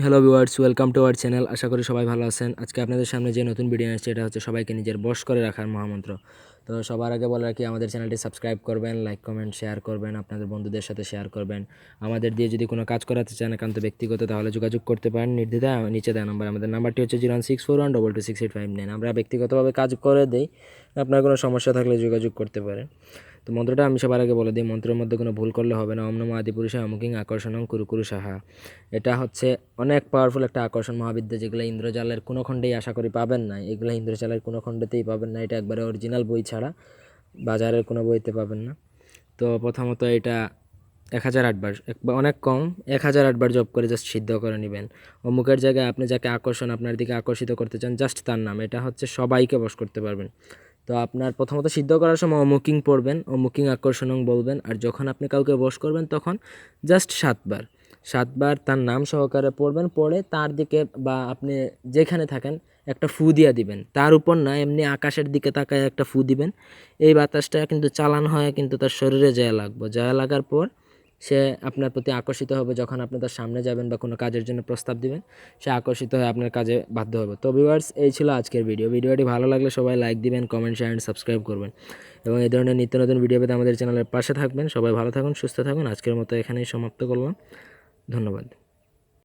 Hello viewers welcome to our channel আশা করি সবাই ভালো আছেন। আজকে আপনাদের সামনে যে নতুন ভিডিও আসছে, এটা হচ্ছে সবাইকে নিজের বশ করে রাখার মহামন্ত্র। তো সবার আগে বলে রাখি আমাদের চ্যানেলটি সাবস্ক্রাইব করবেন, লাইক, কমেন্ট, শেয়ার করবেন, আপনাদের বন্ধুদের সাথে শেয়ার করবেন। আমাদের দিয়ে যদি কোনো কাজ করাতে চান একান্ত ব্যক্তিগত, তাহলে যোগাযোগ করতে পারেন নির্দ্বিধায় নিচে দেওয়া নাম্বার। আমাদের নাম্বারটি হচ্ছে zero six four one double two six eight five nine. আমরা ব্যক্তিগতভাবে কাজ করে দিই, আপনার কোনো সমস্যা থাকলে যোগাযোগ করতে পারেন। তো মন্ত্রটা আমি সবার আগে বলে দিই, মন্ত্রের মধ্যে কোনো ভুল করলে হবে না। অম নম আদি পুরুষে অমুকিং আকর্ষণং কুরুকুরু সাহা এটা হচ্ছে অনেক পাওয়ারফুল একটা আকর্ষণ মহাবিদ্যা, যেগুলো ইন্দ্রজালের কোনো খণ্ডেই আশা করি পাবেন না। এগুলো ইন্দ্রজালের কোনো খণ্ডেতেই পাবেন না। এটা একবারে অরিজিনাল বই ছাড়া বাজারের কোনো বইতে পাবেন না। তো প্রথমত এটা এক হাজার আটবার অনেক কম, এক হাজার আটবার জব করে জাস্ট সিদ্ধ করে নেবেন। অমুকের জায়গায় আপনি যাকে আকর্ষণ, আপনার দিকে আকর্ষিত করতে চান জাস্ট তার নাম। এটা হচ্ছে সবাইকে বশ করতে পারবেন। তো আপনার প্রথমত সিদ্ধ করার সময় অমুকিং পড়বেন, অমুকিং আকর্ষণং বলবেন, আর যখন আপনি কাউকে বশ করবেন তখন জাস্ট সাতবার সাতবার তার নাম সহকারে পড়বেন, পড়ে তার দিকে বা আপনি যেখানে থাকেন একটা ফু দিয়া দিবেন। তার উপর না, এমনি আকাশের দিকে তাকায় একটা ফু দিবেন। এই বাতাসটা কিন্তু চালান হয় কিন্তু তার শরীরে জয়া লাগবে। জয়া লাগার পর সে আপনার প্রতি আকর্ষিত হবে যখন আপনি তার সামনে যাবেন বা কোনো কাজের জন্য প্রস্তাব দিবেন। সে আকর্ষিত হয়ে আপনার কাজে বাধ্য হবে। তো ভিউয়ার্স এই ছিল আজকের ভিডিও ভিডিওটি ভালো লাগলে সবাই লাইক দিবেন কমেন্ট শেয়ার অ্যান্ড সাবস্ক্রাইব করবেন। এবং এই ধরনের নিত্য নতুন ভিডিও পেতে আমাদের চ্যানেলের পাশে থাকবেন। সবাই ভালো থাকুন, সুস্থ থাকুন। আজকের মতো এখানেই সমাপ্ত করলাম। ধন্যবাদ।